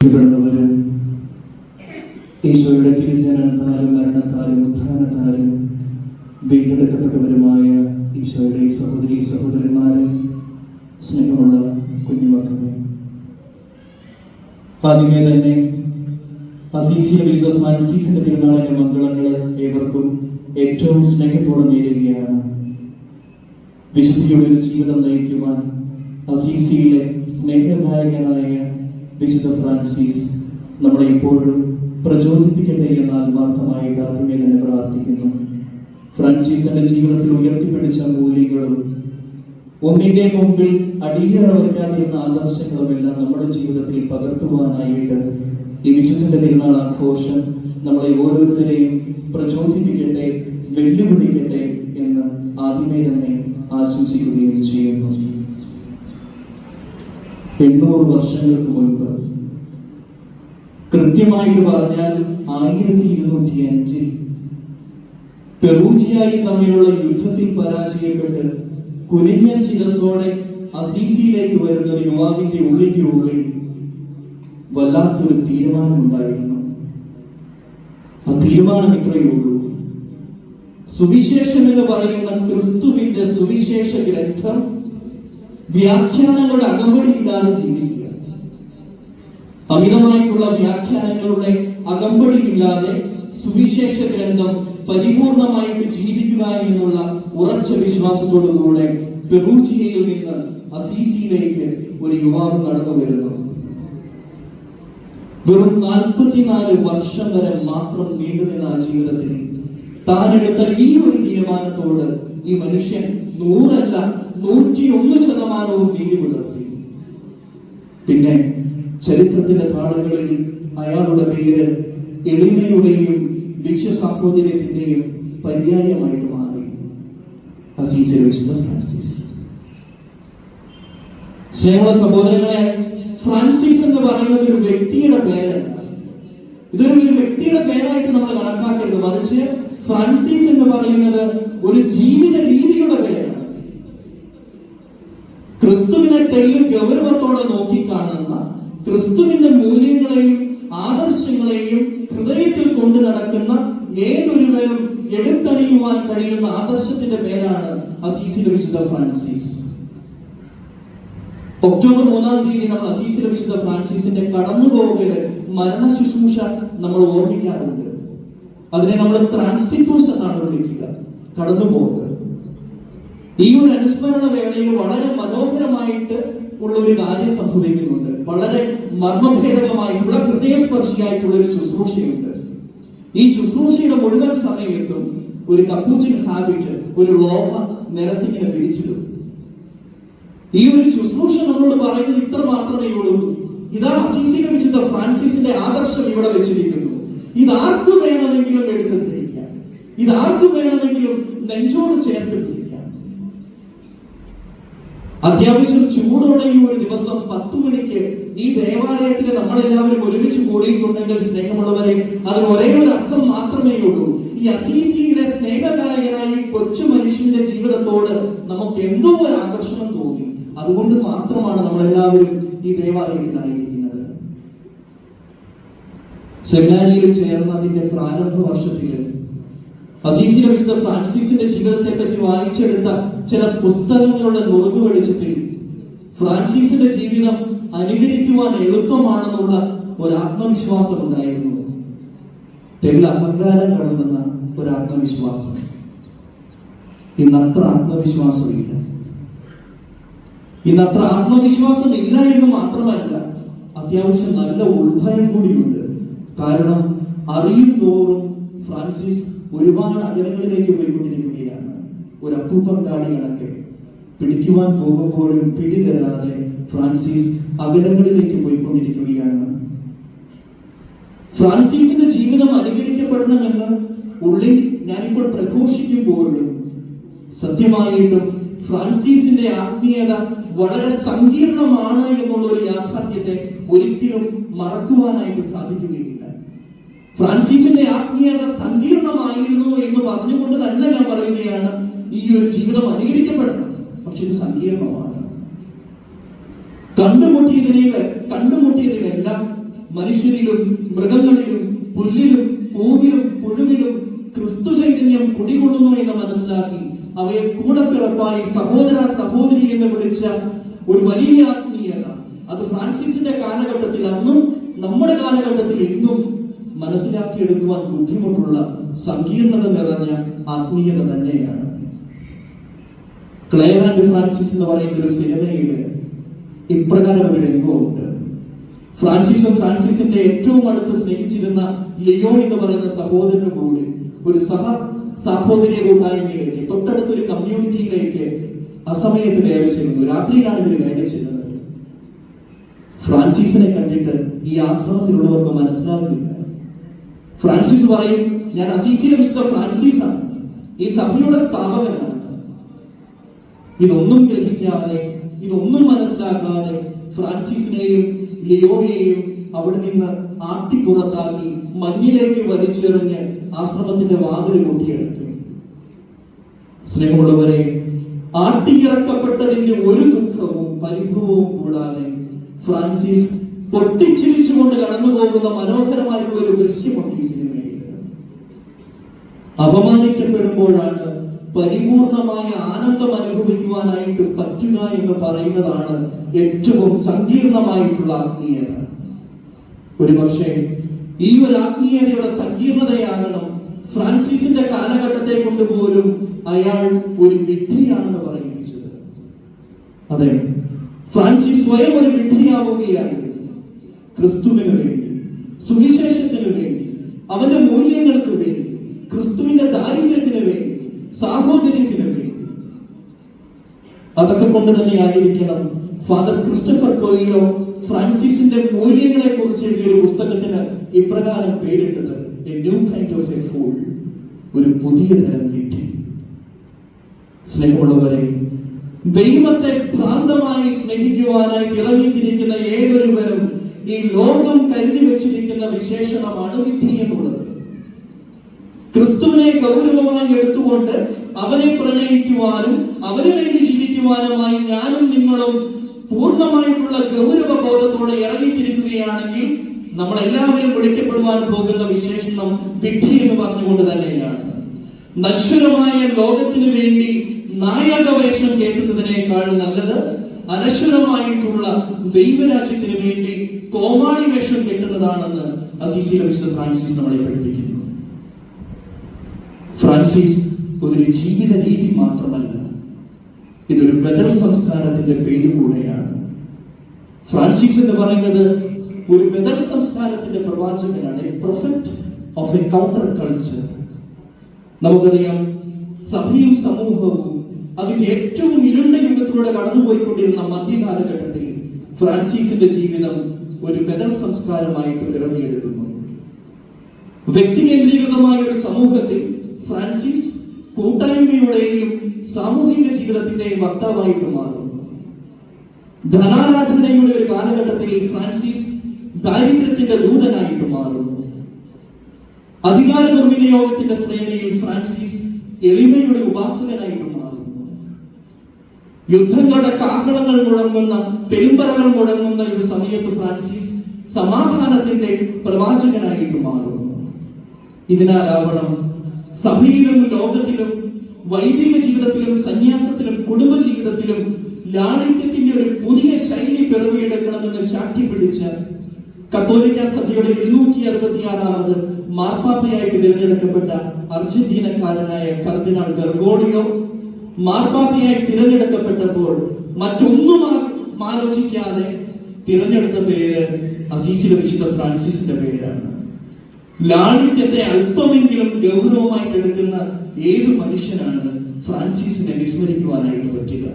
ഇവിടുന്നവര് ഈശോയുടെ തിരുജനത്താലും മരണത്താലും ഉത്ഥാനത്താലും വീണ്ടെടുക്കപ്പെട്ടവരുമായ ഈശോയുടെ സഹോദരി സഹോദരന്മാരെ സ്നേഹമുള്ള കുഞ്ഞുമക്കളെ. ആദ്യമേ തന്നെ അസീസിയുടെ വിശുദ്ധ ഫ്രാൻസിസിന്റെ തിരുനാളിന്റെ മംഗളങ്ങൾ ഏവർക്കും ഏറ്റവും സ്നേഹത്തോടെ നേരുകയാണ്. വിശുദ്ധിയുടെ ഒരു ജീവിതം നയിക്കുവാൻ അസീസിയിലെ സ്നേഹനായകനായ വിശുദ്ധ ഫ്രാൻസിസ് നമ്മളെ ഇപ്പോഴും പ്രചോദിപ്പിക്കട്ടെ എന്ന ആത്മാർത്ഥമായിട്ട് ആദ്യമേ തന്നെ പ്രാർത്ഥിക്കുന്നു. ഫ്രാൻസിസ് തന്റെ ജീവിതത്തിൽ ഉയർത്തിപ്പിടിച്ച മൂല്യങ്ങളും ഒന്നിന്റെ മുമ്പിൽ അടിയറ വയ്ക്കാതിരുന്ന ആദർശങ്ങളും എല്ലാം നമ്മുടെ ജീവിതത്തിൽ പകർത്തുവാനായിട്ട് ഈ വിശുദ്ധന്റെ തിരുനാൾ ആഘോഷം നമ്മളെ ഓരോരുത്തരെയും പ്രചോദിപ്പിക്കട്ടെ വെല്ലുവിളിക്കട്ടെ എന്ന് ആദ്യമേ തന്നെ ആശംസിക്കുകയും ചെയ്യുന്നു. എണ്ണൂറ് വർഷങ്ങൾക്ക് മുൻപ്. കൃത്യമായിട്ട് പറഞ്ഞാൽ ആയിരത്തി ഇരുന്നൂറ്റി അഞ്ചിൽ പെറൂജിയായി തമ്മിലുള്ള യുദ്ധത്തിൽ പരാജയപ്പെട്ട് കുനിഞ്ഞ ശിരസോടെ അസീസിയിലേക്ക് വരുന്ന യുവാവിന്റെ ഉള്ളിന്റെ ഉള്ളിൽ വല്ലാത്തൊരു തീരുമാനമുണ്ടായിരുന്നു. ആ തീരുമാനം ഇത്രയേ ഉള്ളൂ. സുവിശേഷം എന്ന് പറയുന്ന ക്രിസ്തുവിന്റെ സുവിശേഷ ഗ്രന്ഥം വ്യാഖ്യാനങ്ങളുടെ അകമ്പടിയിലാണ് ജീവിക്കുക. അമിതമായിട്ടുള്ള വ്യാഖ്യാനങ്ങളുടെ അകമ്പടിയില്ലാതെ സുവിശേഷ ഗ്രന്ഥം പരിപൂർണമായിട്ട് ജീവിക്കുക എന്നുള്ള ഉറച്ച വിശ്വാസത്തോടുകൂടെ പെറൂജിയയിൽ നിന്ന് അസീസിയിലേക്ക് ഒരു യുവാവ് നടന്നു വരുന്നു. വെറും നാൽപ്പത്തിനാല് വർഷം വരെ മാത്രം നീണ്ടുനിന്ന ജീവിതത്തിൽ താനെടുത്ത ഈ ഒരു തീരുമാനത്തോട് ഈ മനുഷ്യൻ നൂറല്ല നൂറ്റി ഒന്ന് ശതമാനവും നീതി പുലർത്തി പിന്നെ ചരിത്രത്തിന്റെ താളുകളിൽ അയാളുടെ പേര് എളിമയുടെയും വിശ്വസാഹോദര്യത്തിന്റെയും പര്യായമായിട്ട് മാറി. വിശുദ്ധ ഫ്രാൻസിസ്. സഹോദരങ്ങളെ ഫ്രാൻസിസ് എന്ന് പറയുന്നത് ഒരു വ്യക്തിയുടെ പേരല്ല. ഇതൊരു വ്യക്തിയുടെ പേരായിട്ട് നമ്മൾ കണക്കാക്കരുത്. മറിച്ച് ഫ്രാൻസിസ് എന്ന് പറയുന്നത് ഒരു ജീവിത രീതിയുടെ പേരാണ്. ക്രിസ്തുവിനെ തെല്ലും ഗൗരവത്തോടെ നോക്കിക്കാണുന്ന ക്രിസ്തുവിന്റെ മൂല്യങ്ങളെയും ആദർശങ്ങളെയും ഹൃദയത്തിൽ കൊണ്ടു നടക്കുന്ന ഏതൊരുവരും എടുത്തണിയുവാൻ കഴിയുന്ന ആദർശത്തിന്റെ പേരാണ് അസീസിലെ വിശുദ്ധ ഫ്രാൻസിസ്. ഒക്ടോബർ മൂന്നാം തീയതി നമ്മൾ അസീസിലെ വിശുദ്ധ ഫ്രാൻസിസിന്റെ കടന്നുപോകൽ മരണ ശുശ്രൂഷ നമ്മൾ ഓർമ്മിക്കാറുണ്ട്. അതിനെ നമ്മൾ ട്രാൻസിറ്റൂസ് എന്നാണ് വിളിക്കുക. കടന്നു പോകുക ഈ ഒരു അനുസ്മരണ വേളയിൽ വളരെ മനോഹരമായിട്ട് ഉള്ള ഒരു കാര്യം സംഭവിക്കുന്നുണ്ട്. വളരെ മർമ്മഭേദകമായിട്ടുള്ള ഹൃദയസ്പർശിയായിട്ടുള്ള ഒരു ശുശ്രൂഷയുണ്ട്. ഈ ശുശ്രൂഷയുടെ മുഴുവൻ സമയത്തും ഒരു കപ്പൂച്ചിൻ ഹാബിറ്റ് ഒരു ലോഹ നിരത്തിങ്ങനെ പിരിച്ചിടും ഈ ഒരു ശുശ്രൂഷ നമ്മളോട് പറയുന്നത് ഇത്ര മാത്രമേ ഉള്ളൂ. ഇതാ അസീസിനെ വിശുദ്ധ ഫ്രാൻസിസിന്റെ ആദർശം ഇവിടെ വെച്ചിരിക്കുന്നു. ഇതാർക്കു വേണമെങ്കിലും എടുത്ത് ധരിക്കാം ഇതാർക്കു വേണമെങ്കിലും നെഞ്ചോട് ചേർത്ത് പിടിക്കാം. അത്യാവശ്യം ചൂടോടെ ഈ ഒരു ദിവസം പത്തു മണിക്ക് ഈ ദേവാലയത്തിൽ നമ്മളെല്ലാവരും ഒരുമിച്ച് കൂടിയിട്ടുണ്ടെങ്കിൽ സ്നേഹമുള്ളവരെ അതിന് ഒരേ ഒരു അർത്ഥം മാത്രമേ ഉള്ളൂ. ഈ അസീസിയുടെ സ്നേഹകായകനായി കൊച്ചു മനുഷ്യന്റെ ജീവിതത്തോട് നമുക്ക് എന്തോ ഒരു ആകർഷണം തോന്നി അതുകൊണ്ട് മാത്രമാണ് നമ്മളെല്ലാവരും ഈ ദേവാലയത്തിലായിരിക്കുന്നത് സെമിനാരിയിൽ ചേർന്ന അതിന്റെ പ്രാരംഭ വർഷത്തിൽ അസീസിലെ വിശുദ്ധ ഫ്രാൻസിസിന്റെ ജീവിതത്തെ പറ്റി വായിച്ചെടുത്ത ചില പുസ്തകങ്ങളുടെ നുറുങ്ങു വെളിച്ചത്തിൽ ഫ്രാൻസിസിന്റെ ജീവിതം അനുകരിക്കുവാൻ എളുപ്പമാണെന്നുള്ള ഒരു ആത്മവിശ്വാസം ഉണ്ടായിരുന്നു. തെല്ല അഹങ്കാരം കടന്നുന്ന ഒരു ആത്മവിശ്വാസം. ഇന്ന് ഇന്നത്ര ആത്മവിശ്വാസമില്ല. അത്ര ആത്മവിശ്വാസം ഇല്ല എന്ന് മാത്രമല്ല അത്യാവശ്യം നല്ല ഉത്ഭയം കൂടിയുണ്ട്. കാരണം അറിയും തോറും ഫ്രാൻസിസ് ഒരുപാട് അകലങ്ങളിലേക്ക് പോയിക്കൊണ്ടിരിക്കുകയാണ്. ഒരു അപ്പൂപ്പം താടി കണക്കെ. പിടിക്കുവാൻ പോകുമ്പോഴും പിടിതരാതെ ഫ്രാൻസിസ് അകലങ്ങളിലേക്ക് പോയിക്കൊണ്ടിരിക്കുകയാണ്. ഫ്രാൻസിസിന്റെ ജീവിതം അനുകരിക്കപ്പെടണമെന്ന് ഉള്ളിൽ ഞാനിപ്പോൾ പ്രഘോഷിക്കുമ്പോഴും സത്യമായിട്ടും ഫ്രാൻസിസിന്റെ ആത്മീയത വളരെ സങ്കീർണമാണ് എന്നുള്ള ഒരു യാഥാർത്ഥ്യത്തെ ഒരിക്കലും മറക്കുവാനായിട്ട് സാധിക്കുകയില്ല. ഫ്രാൻസിസിന്റെ ആത്മീയത സങ്കീർണമായിരുന്നു എന്ന് പറഞ്ഞുകൊണ്ട് തന്നെ ഞാൻ പറയുകയാണ് ഈ ഒരു ജീവിതം അനുകരിക്കപ്പെടണം പക്ഷെ ഇത് സങ്കീർണമാണ്. കണ്ടുമുട്ടിയതിനെ കണ്ടുമുട്ടിയതിനെല്ലാം മനുഷ്യരിലും മൃഗങ്ങളിലും പുല്ലിലും പൂവിലും പുഴുവിലും ക്രിസ്തു ചൈതന്യം കുടികൊള്ളുന്നു എന്ന് മനസ്സിലാക്കി അവയെ കൂടപ്പിറപ്പായി സഹോദര സഹോദരി എന്ന് വിളിച്ച ഒരു വലിയ ആത്മീയത. അത് ഫ്രാൻസിസിന്റെ കാലഘട്ടത്തിൽ അന്നും നമ്മുടെ കാലഘട്ടത്തിൽ ഇന്നും മനസ്സിലാക്കിയെടുക്കുവാൻ ബുദ്ധിമുട്ടുള്ള സങ്കീർണത നിറഞ്ഞ ആത്മീയത തന്നെയാണ്. ക്ലെയർ ആൻഡ് ഫ്രാൻസിസ് എന്ന് പറയുന്ന ഒരു സിനിമയിൽ ഇപ്രകാരം ഒരു രംഗമുണ്ട്. ഫ്രാൻസിസും ഫ്രാൻസിസിന്റെ ഏറ്റവും അടുത്ത് സ്നേഹിച്ചിരുന്ന ലിയോൺ എന്ന് പറയുന്ന സഹോദരനും കൂടി ഒരു സഹ സാഹോദര്യ കൂട്ടായ്മയിലേക്ക് തൊട്ടടുത്തൊരു കമ്മ്യൂണിറ്റിയിലേക്ക് അസമയത്ത് കയറി ചെയ്യുന്നു രാത്രിയിലാണ് ഇവർ കയറി ചെയ്യുന്നത് ഫ്രാൻസിസിനെ കണ്ടിട്ട് ഈ ആശ്രമത്തിലുള്ളവർക്ക് മനസ്സിലാകുന്നില്ല. ഫ്രാൻസിസ് പറയും ഞാൻ അസീസിലെ വിശുദ്ധ ഫ്രാൻസിസ്. ആണ് ഈ സഭയുടെ സ്ഥാപകനാണ്. ഇതൊന്നും ഗ്രഹിക്കാതെ ഇതൊന്നും മനസ്സിലാക്കാതെ ഫ്രാൻസിസിനെയും ലിയോയെയും അവിടെ നിന്ന് ആട്ടിപ്പുറത്താക്കി മഞ്ഞിലേക്ക് വലിച്ചെറിഞ്ഞ് ആശ്രമത്തിന്റെ വാതിൽ കൂട്ടിയെടുത്തു. സ്നേഹമുള്ളവരെ ആട്ടിയിറക്കപ്പെട്ടതിന്റെ ഒരു ദുഃഖവും പരിഭവവും കൂടാതെ ഫ്രാൻസിസ് പൊട്ടിച്ചിരിച്ചുകൊണ്ട് കടന്നു പോകുന്ന മനോഹരമായിട്ടുള്ള ഒരു ദൃശ്യമുണ്ട് ഈ സിനിമയിൽ. അപമാനിക്കപ്പെടുമ്പോഴാണ് പരിപൂർണമായ ആനന്ദം അനുഭവിക്കുവാനായിട്ട് പറ്റുക എന്ന് പറയുന്നതാണ് ഏറ്റവും സങ്കീർണമായിട്ടുള്ള ആത്മീയത ഒരു പക്ഷേ ഈ ഒരു ആത്മീയതയുടെ സങ്കീർണതയാകണം. ഫ്രാൻസിസിന്റെ കാലഘട്ടത്തെ കൊണ്ട് പോലും അയാൾ ഒരു വിഡ്ഢിയാണെന്ന് പറയിപ്പിച്ചത്. അതെ ഫ്രാൻസിസ് സ്വയം ഒരു വിഡ്ഢിയാവുകയായിരുന്നു. ക്രിസ്തുവിന് വേണ്ടി സുവിശേഷത്തിന് വേണ്ടി അവന്റെ മൂല്യങ്ങൾക്ക് വേണ്ടി ക്രിസ്തുവിന്റെ ദാരിദ്ര്യത്തിന് വേണ്ടി സാഹോദര്യത്തിന് വേണ്ടി. അതൊക്കെ കൊണ്ട് തന്നെ ആയിരിക്കണം ഫാദർ ക്രിസ്റ്റഫർ കോയിലോ ഫ്രാൻസിസിന്റെ മൂല്യങ്ങളെ കുറിച്ച് എഴുതിയ ഒരു പുസ്തകത്തിന് ഇപ്രകാരം പേരിട്ടത് a new kind of a fool ഒരു പുതിയ തരം തെറ്റി. സ്നേഹമുള്ളവരെ ദൈവത്തെ ഭ്രാന്തമായി സ്നേഹിക്കുവാനായി ഇറങ്ങിത്തിരിക്കുന്ന ഏതൊരുവരും ഈ ലോകം കരുതി വെച്ചിരിക്കുന്ന വിശേഷണമാണ് വിധി എന്നുള്ളത്. ക്രിസ്തുവിനെ ഗൗരവമായി എടുത്തുകൊണ്ട് അവനെ പ്രണയിക്കുവാനും അവന് വേണ്ടി ജീവിക്കുവാനുമായി ഞാനും നിങ്ങളും പൂർണമായിട്ടുള്ള ഗൗരവ ബോധത്തോടെ ഇറങ്ങിത്തിരിക്കുകയാണെങ്കിൽ നമ്മൾ എല്ലാവരും വിളിക്കപ്പെടുവാൻ പോകുന്ന വിശേഷണം വിഡ്ഢി എന്ന് പറഞ്ഞുകൊണ്ട് തന്നെയാണ്. നശ്വരമായ ലോകത്തിന് വേണ്ടി നായക വേഷം കേട്ടുന്നതിനേക്കാൾ നല്ലത് അനശ്വരമായിട്ടുള്ള ദൈവരാജ്യത്തിന് വേണ്ടി കോമാളി വേഷം കെട്ടുന്നതാണെന്ന് അസീസിയിലെ വിശുദ്ധ ഫ്രാൻസിസ് നമ്മളെ പഠിപ്പിക്കുന്നു. ഫ്രാൻസിസ് ഒരു ജീവിത രീതി മാത്രമല്ല. ഇതൊരു ബദൽ സംസ്കാരത്തിന്റെ പേര് കൂടെയാണ്. ഫ്രാൻസിസ് എന്ന് പറയുന്നത് ഒരു ബദൽ സംസ്കാരത്തിന്റെ പ്രവാചകനാണ് ഓഫ് എ കൗണ്ടർ കൾച്ചർ നമുക്കറിയാം സഭയും സമൂഹവും അതിന്റെ ഏറ്റവും ഇരുണ്ട യുഗത്തിലൂടെ കടന്നുപോയിക്കൊണ്ടിരുന്ന മധ്യകാലഘട്ടത്തിൽ ഫ്രാൻസിസിന്റെ ജീവിതം ഒരു ബദൽ സംസ്കാരമായിട്ട് പിറവിയെടുക്കുന്നു. വ്യക്തി കേന്ദ്രീകൃതമായ ഒരു സമൂഹത്തിൽ ഫ്രാൻസിസ് കൂട്ടായ്മയുടെയും സാമൂഹിക ജീവിതത്തിന്റെയും വക്താവായിട്ട് മാറും ധനാരാധനയുടെ ഒരു കാലഘട്ടത്തിൽ ഫ്രാൻസിസ് ദാരിദ്ര്യത്തിന്റെ ദൂതനായിട്ട് മാറുന്നു. അധികാര ദുർവിനിയോഗത്തിന്റെ ശ്രേണിയിൽ ഫ്രാൻസിസ് എളിമയുടെ ഉപാസകനായിട്ട് മാറുന്നു. യുദ്ധങ്ങളുടെ കാഹളങ്ങൾ മുഴങ്ങുന്ന പെരുമ്പറകൾ മുഴങ്ങുന്ന ഒരു സമയത്ത് ഫ്രാൻസിസ് സമാധാനത്തിന്റെ പ്രവാചകനായിട്ട് മാറുന്നു. ഇതിനാലാവണം സഭയിലും ലോകത്തിലും വൈദിക ജീവിതത്തിലും സന്യാസത്തിലും കുടുംബ ജീവിതത്തിലും ലാളിത്യത്തിന്റെ ഒരു പുതിയ ശൈലി പിറവിയെടുക്കണമെന്ന് ശാഠ്യം പിടിച്ച കത്തോലിക്ക സഭയുടെ ഇരുന്നൂറ്റി അറുപത്തിയാറാമത് മാർപ്പാപ്പയായിട്ട് തിരഞ്ഞെടുക്കപ്പെട്ട അർജന്റീനക്കാരനായ കർദിനാൾ ഗർഗോളിയോ മാർപ്പാപ്പയായി തിരഞ്ഞെടുക്കപ്പെട്ടപ്പോൾ മറ്റൊന്നും ആലോചിക്കാതെ തിരഞ്ഞെടുത്ത പേര് അസീസിലെ വിശുദ്ധ ഫ്രാൻസിസിന്റെ പേരാണ്. ലാളിത്യത്തെ അല്പമെങ്കിലും ഗൗരവമായിട്ട് എടുക്കുന്ന ഏത് മനുഷ്യനാണ് ഫ്രാൻസിസിനെ വിസ്മരിക്കുവാനായിട്ട് പറ്റുക?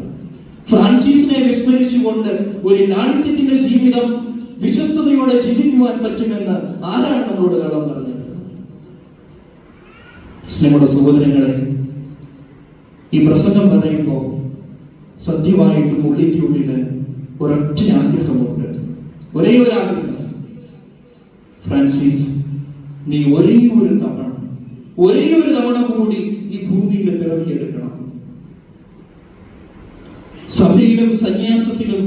ഫ്രാൻസിസിനെ വിസ്മരിച്ചുകൊണ്ട് ഒരു ലാളിത്യത്തിന്റെ ജീവിതം വിശ്വസ്തയോടെ ജീവിക്കുവാൻ പറ്റുമെന്ന് ആരാണ് നമ്മളോട് കള്ളം പറഞ്ഞത്? നമ്മുടെ സഹോദരങ്ങളെ ഈ പ്രസംഗം പറയുമ്പോൾ സത്യമായിട്ടും ഉള്ളിക്കുള്ളിൽ ഒരൊറ്റ ആഗ്രഹമുണ്ട്. ഒരേ ഒരു ആഗ്രഹം. ഫ്രാൻസിസ് നീ ഒരേ ഒരു തവണ ഒരേ ഒരു തവണ കൂടി ഈ ഭൂമിയിൽ പിറവിയെടുക്കണം സഭയിലും സന്യാസത്തിലും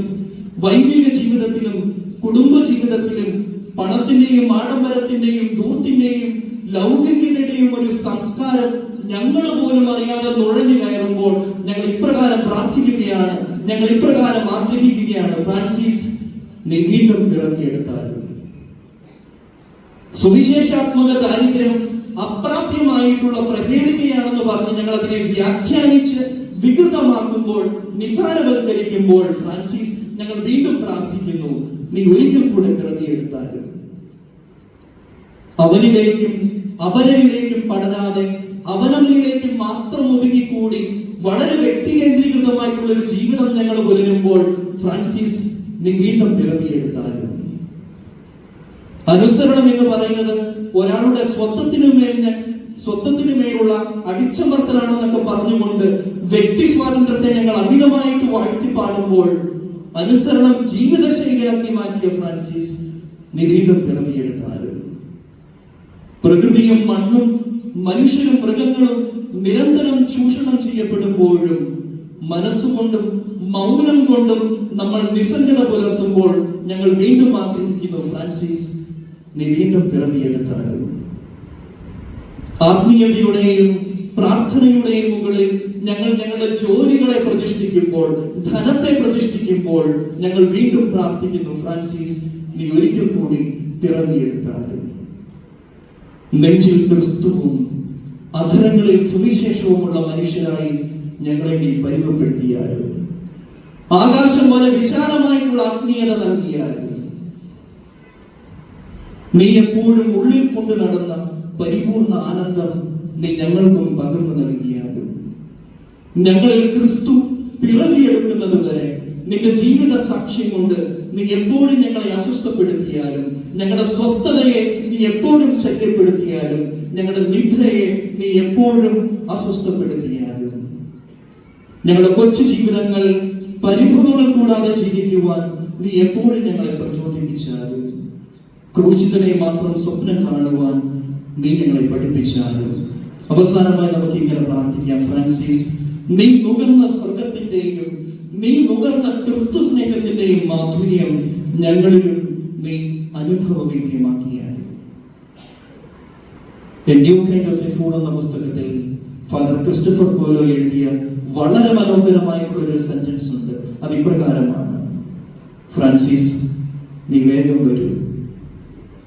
വൈദിക ജീവിതത്തിലും കുടുംബ ജീവിതത്തിലും പണത്തിന്റെയും ആഡംബരത്തിന്റെയും ദൂർത്തിന്റെയും ലൗകികതയുടെയും ഒരു സംസ്കാരം ഞങ്ങൾ പോലും അറിയാതെ നുഴഞ്ഞു കയറുമ്പോൾ ഞങ്ങൾ ഇപ്രകാരം പ്രാർത്ഥിക്കുകയാണ് ഞങ്ങൾ ഇപ്രകാരം ആഗ്രഹിക്കുകയാണ്. ഫ്രാൻസിസ് നീ വീണ്ടും സുവിശേഷാത്മക ദാരിദ്ര്യം അപ്രാപ്യമായിട്ടുള്ള പ്രകേളികയാണെന്ന് പറഞ്ഞ് ഞങ്ങൾ അതിനെ വ്യാഖ്യാനിച്ച് വികൃതമാക്കുമ്പോൾ നിസാരവൽക്കരിക്കുമ്പോൾ ഫ്രാൻസിസ് ഞങ്ങൾ വീണ്ടും പ്രാർത്ഥിക്കുന്നു. നീ ഒരിക്കൽ കൂടെ പിറവിയെടുത്താലും. അവനിലേക്കും അവരിലേക്കും പടരാതെ അവനവനിലേക്കും മാത്രം ഒതുങ്ങിക്കൂടി വളരെ വ്യക്തി കേന്ദ്രീകൃതമായിട്ടുള്ള ഒരു ജീവിതം ഞങ്ങൾ പുലരുമ്പോൾ ഫ്രാൻസിസ് നീ വീണ്ടും പിറവിയെടുത്താലും. അനുസരണം എന്ന് പറയുന്നത് ഒരാളുടെ സ്വത്വത്തിനു മേൽ സ്വത്വത്തിനു മേലുള്ള അടിച്ചമർത്തലാണെന്നൊക്കെ പറഞ്ഞുകൊണ്ട് വ്യക്തി സ്വാതന്ത്ര്യത്തെ ഞങ്ങൾ അമിതമായിട്ട് വാഴ്ത്തി പാടുമ്പോൾ അനുസരണം ജീവിതശൈലിയാക്കി മാറ്റിയ ഫ്രാൻസിസ് നീ വീണ്ടും പിറവിയെടുത്താലും പ്രകൃതിയും മണ്ണും മനുഷ്യരും മൃഗങ്ങളും നിരന്തരം ചൂഷണം ചെയ്യപ്പെടുമ്പോഴും മനസ്സുകൊണ്ടും മൗനം കൊണ്ടും നമ്മൾ നിസ്സംഗത പുലർത്തുമ്പോൾ ഞങ്ങൾ വീണ്ടും ആഗ്രഹിക്കുന്നു ഫ്രാൻസിസ് നീ വീണ്ടും പിറവിയെടുത്താലും ആത്മീയതയുടെയും പ്രാർത്ഥനയുടെയും മുകളിൽ ഞങ്ങൾ ഞങ്ങളുടെ ജോലികളെ പ്രതിഷ്ഠിക്കുമ്പോൾ ധനത്തെ പ്രതിഷ്ഠിക്കുമ്പോൾ ഞങ്ങൾ വീണ്ടും പ്രാർത്ഥിക്കുന്നു ഫ്രാൻസിസ് നീ ഒരിക്കൽ കൂടി പിറവിയെടുത്താലും നെഞ്ചിൽ ക്രിസ്തുവും അധരങ്ങളിൽ സുവിശേഷവുമുള്ള മനുഷ്യരായി ഞങ്ങളെ നീ പരിമപ്പെടുത്തിയാലും. ആകാശം പോലെ വിശാലമായിട്ടുള്ള ആത്മീയത നൽകിയാലും. നീ എപ്പോഴും ഉള്ളിൽ കൊണ്ടു നടന്ന പരിപൂർണ ആനന്ദം നീ ഞങ്ങൾക്കും പകർന്നു നൽകിയാകും. ഞങ്ങളിൽ ക്രിസ്തു പിളവിയെടുക്കുന്നത് വരെ നിന്റെ ജീവിത സാക്ഷ്യം കൊണ്ട് നീ എപ്പോഴും ഞങ്ങളെ അസ്വസ്ഥപ്പെടുത്തിയാലും ഞങ്ങളുടെ സ്വസ്ഥതയെ നീ എപ്പോഴും ശല്യപ്പെടുത്തിയാലും ഞങ്ങളുടെ നിദ്രയെ നീ എപ്പോഴും അസ്വസ്ഥപ്പെടുത്തിയാലും. ഞങ്ങളുടെ കൊച്ചു ജീവിതങ്ങൾ പരിഭവങ്ങൾ കൂടാതെ ജീവിക്കുവാൻ നീ എപ്പോഴും ഞങ്ങളെ പ്രചോദിപ്പിച്ചാലും. ക്രൂശിതനെ മാത്രം സ്വപ്നം കാണുവാൻ നീ ഞങ്ങളെ പഠിപ്പിച്ചാലും. അവസാനമായി നമുക്ക് ഇങ്ങനെ പ്രാർത്ഥിക്കാം ഫ്രാൻസിസ്. നീ നുകർന്ന സ്വർഗത്തിന്റെയും നീ നുകർന്ന ക്രിസ്തു സ്നേഹത്തിന്റെയും മാധുര്യം ഞങ്ങളിലും നീ Fool എന്ന പുസ്തകത്തിൽ ഫാദർ ക്രിസ്റ്റഫർ പോലോ എഴുതിയ വളരെ മനോഹരമായിട്ടുള്ള ഒരു സെന്റൻസ് ഉണ്ട്. അത് ഇപ്രകാരമാണ്. ഫ്രാൻസിസ് നീ വേഗം വരൂ.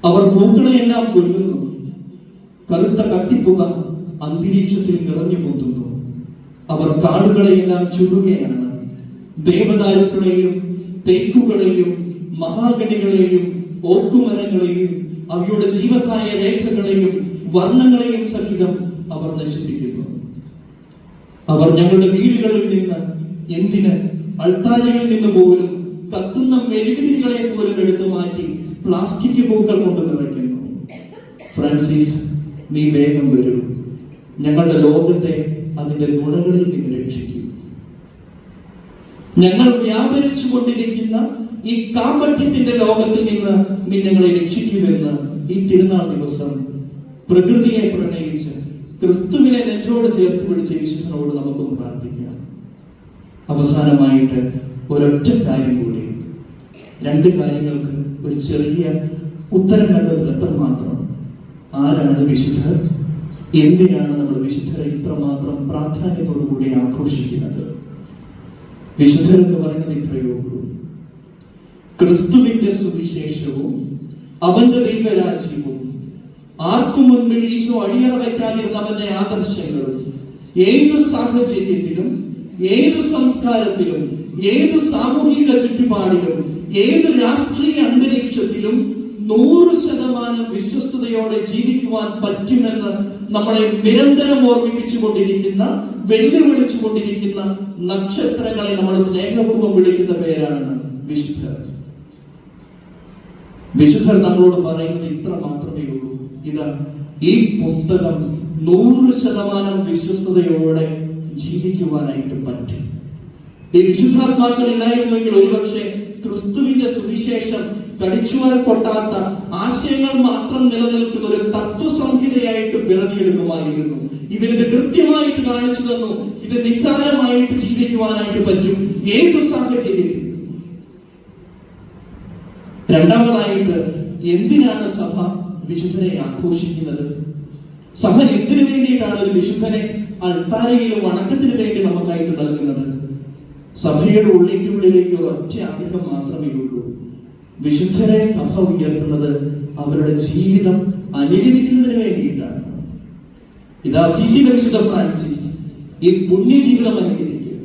അവർ പൂക്കളെയെല്ലാം കൊല്ലുന്നു കറുത്ത കട്ടിപ്പുക അന്തരീക്ഷത്തിൽ നിറഞ്ഞു പൊന്തുന്നു അവർ കാടുകളെയെല്ലാം ചുടുകയാണ്. ദേവദാരുക്കളെയും തേക്കുകളെയും മഹാഗണികളെയും ഓക്കുമരങ്ങളെയും അവയുടെ ജീവത്തായ രേഖകളെയും വർണങ്ങളെയും സഹിതം അവർ നശിപ്പിക്കുന്നു. അവർ ഞങ്ങളുടെ വീടുകളിൽ നിന്ന് എന്തിന് അൾത്താരയിൽ നിന്ന് പോലും കത്തുന്ന മെഴുകുതിരികളെ പോലും എടുത്തു മാറ്റി പ്ലാസ്റ്റിക് പൂക്കൾ കൊണ്ട് നിറയ്ക്കുന്നു ഫ്രാൻസിസ് നീ വേഗം വരൂ. ഞങ്ങളുടെ ലോകത്തെ അതിന്റെ നുണകളിൽ നിന്ന് രക്ഷിക്കും. ഞങ്ങൾ വ്യാപരിച്ചു കൊണ്ടിരിക്കുന്ന ഈ കാപട്യത്തിന്റെ ലോകത്തിൽ നിന്ന് നീ ഞങ്ങളെ രക്ഷിക്കുമെന്ന് ഈ തിരുനാൾ ദിവസം പ്രകൃതിയെ പ്രണയിച്ച് ക്രിസ്തുവിനെ നെഞ്ചോട് ചേർത്ത് പിടിച്ച യേശുവിനോട് നമുക്കൊന്ന് പ്രാർത്ഥിക്കാം. അവസാനമായിട്ട് ഒരൊറ്റ കാര്യം കൂടി. രണ്ട് കാര്യങ്ങൾക്ക് ഒരു ചെറിയ ഉത്തരം കണ്ടെത്തുക എത്ര മാത്രം ആരാണ് വിശുദ്ധർ? എന്തിനാണ് നമ്മൾ വിശുദ്ധരെ ഇത്രമാത്രം പ്രാധാന്യത്തോടുകൂടി ആഘോഷിക്കുന്നത്? വിശുദ്ധർ എന്ന് പറയുന്നത് ഇത്രയേ ഉള്ളൂ. ക്രിസ്തുവിന്റെ സുവിശേഷവും അവന്റെ ദൈവരാജ്യവും ആർക്കും മുൻപിൽ ഈശോ അടിയറ വയ്ക്കാതിരുന്ന അവന്റെ ആദർശങ്ങളും ഏതു സാഹചര്യത്തിലും ഏതു സംസ്കാരത്തിലും ഏതു സാമൂഹിക ചുറ്റുപാടിലും ഏത് രാഷ്ട്രീയ അന്തരീക്ഷത്തിലും നൂറ് ശതമാനം വിശ്വസ്തയോടെ ജീവിക്കുവാൻ പറ്റുമെന്ന് നമ്മളെ നിരന്തരം ഓർമ്മിപ്പിച്ചു കൊണ്ടിരിക്കുന്ന വെല്ലുവിളിച്ചു കൊണ്ടിരിക്കുന്ന നക്ഷത്രങ്ങളെ നമ്മൾ സ്നേഹപൂർവം വിളിക്കുന്ന പേരാണ് വിശുദ്ധർ. വിശുദ്ധർ നമ്മളോട് പറയുന്നത് ഇത്ര മാത്രമേ ഉള്ളൂ. ഇതാ ഈ പുസ്തകം നൂറ് ശതമാനം വിശ്വസ്തയോടെ ജീവിക്കുവാനായിട്ട് പറ്റും. ഇല്ലായിരുന്നുവെങ്കിൽ ഒരുപക്ഷെ ക്രിസ്തുവിന്റെ സുവിശേഷം കടിച്ചുവാൻ കൊട്ടാത്ത ആശയങ്ങൾ മാത്രം നിലനിൽക്കുന്ന ഒരു തത്വസംഹിതയായിട്ട് പിറവിയെടുക്കുമായിരുന്നു. ഇവരിത് കൃത്യമായിട്ട് കാണിച്ചു തന്നു. ഇത് നിസ്സാരമായിട്ട് ജീവിക്കുവാനായിട്ട് പറ്റും. ഏതു സാഹചര്യത്തിൽ രണ്ടാമതായിട്ട് എന്തിനാണ് സഭ വിശുദ്ധനെ ആഘോഷിക്കുന്നത്? സഭ എന്തിനു വേണ്ടിയിട്ടാണ് ഒരു വിശുദ്ധനെ അൾത്താരയിലും വണക്കത്തിന് വേണ്ടി നമുക്കായിട്ട് നൽകുന്നത്? സഭയുടെ ഉള്ളിനുള്ളിലേക്ക് ഒറ്റ ആഗ്രഹം മാത്രമേ ഉള്ളൂ. വിശുദ്ധരെ സഭ ഉയർത്തുന്നത് അവരുടെ ജീവിതം അനുകരിക്കുന്നതിന് വേണ്ടിയിട്ടാണ്. ഇതാ സിസിയുടെ വിശുദ്ധ ഫ്രാൻസിസ് ഈ പുണ്യജീവിതം അനുകരിക്കുക.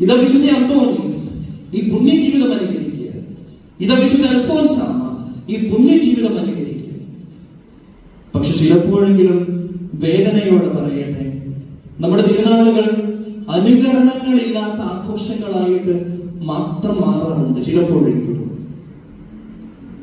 ഇതാ വിശുദ്ധ അന്തോണിയസ് ഈ പുണ്യജീവിതം അനുകരിക്കുക. ഇതാ വിശുദ്ധ അൽഫോൻസാമ ഈ പുണ്യജീവിതം അനുകരിക്കുക. പക്ഷെ ചിലപ്പോഴെങ്കിലും വേദനയോടെ പറയട്ടെ നമ്മുടെ തിരുനാളുകൾ അനുകരണങ്ങളില്ലാത്ത ആഘോഷങ്ങളായിട്ട് മാത്രം മാറാറുണ്ട് ചിലപ്പോഴെങ്കിലും.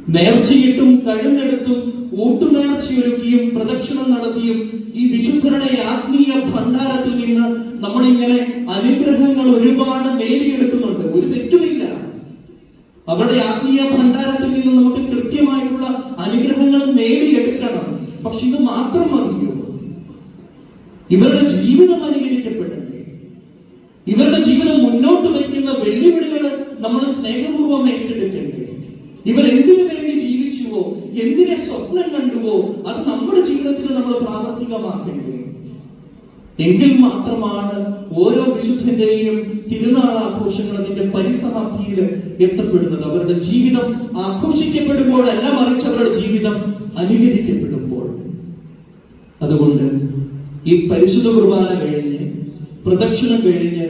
നേർച്ചയിട്ടും കഴുന്നെടുത്തും ഊട്ടുനേർച്ചയൊരുക്കിയും പ്രദക്ഷിണം നടത്തിയും ഈ വിശുദ്ധരുടെ ആത്മീയ ഭണ്ഡാരത്തിൽ നിന്ന് നമ്മളിങ്ങനെ അനുഗ്രഹങ്ങൾ ഒരുപാട് നേടിയെടുക്കുന്നുണ്ട്. ഒരു തെറ്റുമില്ല. അവരുടെ ആത്മീയ ഭണ്ഡാരത്തിൽ നിന്ന് നമുക്ക് കൃത്യമായിട്ടുള്ള അനുഗ്രഹങ്ങൾ നേടിയെടുക്കണം. പക്ഷെ ഇത് മാത്രം മതിയോ? ഇവരുടെ ജീവിതം ഇവരുടെ ജീവിതം മുന്നോട്ട് വയ്ക്കുന്ന വെല്ലുവിളികൾ നമ്മൾ സ്നേഹപൂർവം ഏറ്റെടുക്കേണ്ടത്. ഇവർ എന്തിനു വേണ്ടി ജീവിച്ചുവോ എന്തിനെ സ്വപ്നം കണ്ടുവോ അത് നമ്മുടെ ജീവിതത്തിൽ നമ്മൾ പ്രാവർത്തികമാക്കേണ്ടേ എങ്കിൽ മാത്രമാണ് ഓരോ വിശുദ്ധന്റെയും തിരുനാൾ ആഘോഷങ്ങൾ അതിന്റെ പരിസമാപ്തിയിൽ എത്തപ്പെടുന്നത്. അവരുടെ ജീവിതം ആഘോഷിക്കപ്പെടുമ്പോഴല്ല മറിച്ച് അവരുടെ ജീവിതം അനുകരിക്കപ്പെടുമ്പോൾ. അതുകൊണ്ട് ഈ പരിശുദ്ധ കുർബാന കഴിഞ്ഞ് പ്രദക്ഷിണം കഴിഞ്ഞ്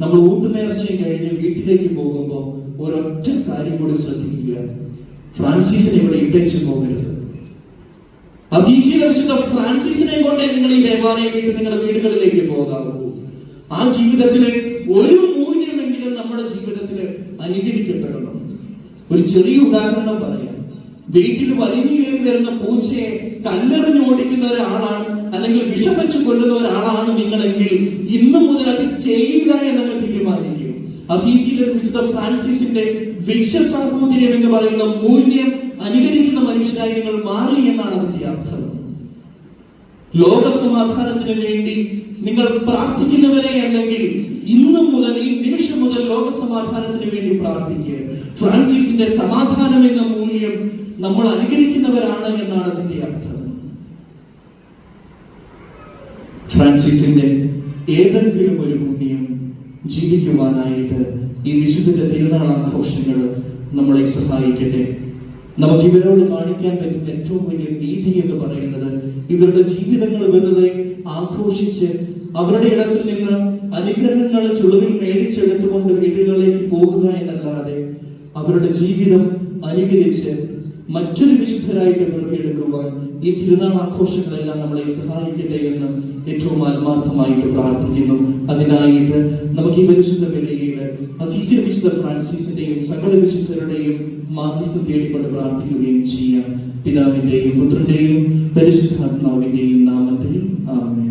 നമ്മൾ ഊട്ടുനേർച്ചയും കഴിഞ്ഞ് വീട്ടിലേക്ക് പോകുമ്പോൾ ഒരൊറ്റ കാര്യം കൂടി ശ്രദ്ധിക്കുക. ഫ്രാൻസിസിനെ ഇവിടെ ഇട്ടേച്ച് പോകരുത്. അസീസിയിലെ വിശുദ്ധ ഫ്രാൻസിസിനെ കൊണ്ടേ നിങ്ങൾ ഈ ദേവാലയം വിട്ട് നിങ്ങളുടെ വീടുകളിലേക്ക് പോകാവൂ ആ ജീവിതത്തിലെ ഒരു മൂല്യമെങ്കിലും നമ്മുടെ ജീവിതത്തിൽ അനുകരിക്കപ്പെടണം. ഒരു ചെറിയ ഉദാഹരണം പറയാം. വീട്ടിൽ വലിഞ്ഞു കയറി വരുന്ന പൂച്ചയെ കല്ലെറിഞ്ഞ് ഓടിക്കുന്ന ഒരാളാണ് അല്ലെങ്കിൽ വിഷം വെച്ച് കൊല്ലുന്ന ഒരാളാണ് നിങ്ങളെങ്കിൽ ഇന്ന് മുതൽ അത് ചെയ്യില്ല എന്നങ്ങ് തീരുമാനിക്കും. അസീസിയിലെ വിശുദ്ധ ഫ്രാൻസിസിന്റെ വിശ്വസാഹോദര്യം എന്ന് പറയുന്ന മൂല്യം അനുകരിക്കുന്ന മനുഷ്യരായി നിങ്ങൾ മാറി എന്നാണ് അതിന്റെ അർത്ഥം. ലോക സമാധാനത്തിന് വേണ്ടി നിങ്ങൾ പ്രാർത്ഥിക്കുന്നവരെ അല്ലെങ്കിൽ ഇന്നു മുതൽ ഈ നിമിഷം മുതൽ ലോക സമാധാനത്തിന് വേണ്ടി പ്രാർത്ഥിക്കുക. ഫ്രാൻസിസിന്റെ സമാധാനം എന്ന മൂല്യം നമ്മൾ അനുകരിക്കുന്നവരാണ് എന്നാണ് അതിന്റെ അർത്ഥം. ഫ്രാൻസിസിന്റെ ഏതെങ്കിലും ഒരു പുണ്യം ജീവിക്കുവാനായിട്ട് ഈ വിശുദ്ധന്റെ തിരുനാൾ ആഘോഷങ്ങൾ നമ്മളെ സഹായിക്കട്ടെ. നമുക്ക് ഇവരോട് കാണിക്കാൻ പറ്റുന്ന ഏറ്റവും വലിയ നീതി എന്ന് പറയുന്നത് ഇവരുടെ ജീവിതങ്ങൾ വെറുതെ ആഘോഷിച്ച് അവരുടെ ഇടത്തിൽ നിന്ന് അനുഗ്രഹങ്ങൾ ചുളിവിൽ മേടിച്ചെടുത്തുകൊണ്ട് വീടുകളിലേക്ക് പോകുക എന്നല്ലാതെ അവരുടെ ജീവിതം അനുകരിച്ച് മറ്റൊരു വിശുദ്ധരായിട്ട് നിർമ്മിയെടുക്കുവാൻ ഈ തിരുനാൾ ആഘോഷങ്ങളെല്ലാം നമ്മളെ സഹായിക്കട്ടെ എന്ന് ഏറ്റവും ആത്മാർത്ഥമായിട്ട് പ്രാർത്ഥിക്കുന്നു. അതിനായിട്ട് നമുക്ക് ഈ പരിശുദ്ധ വിലയിൽ അസീസിയ വിശുദ്ധ ഫ്രാൻസിസിന്റെയും സകല വിശുദ്ധരുടെയും മാധ്യസ്ഥം തേടിക്കൊണ്ട് പ്രാർത്ഥിക്കുകയും ചെയ്യാം. പിതാവിന്റെയും പുത്രന്റെയും പരിശുദ്ധാത്മാവിന്റെയും നാമത്തിൽ ആമേൻ.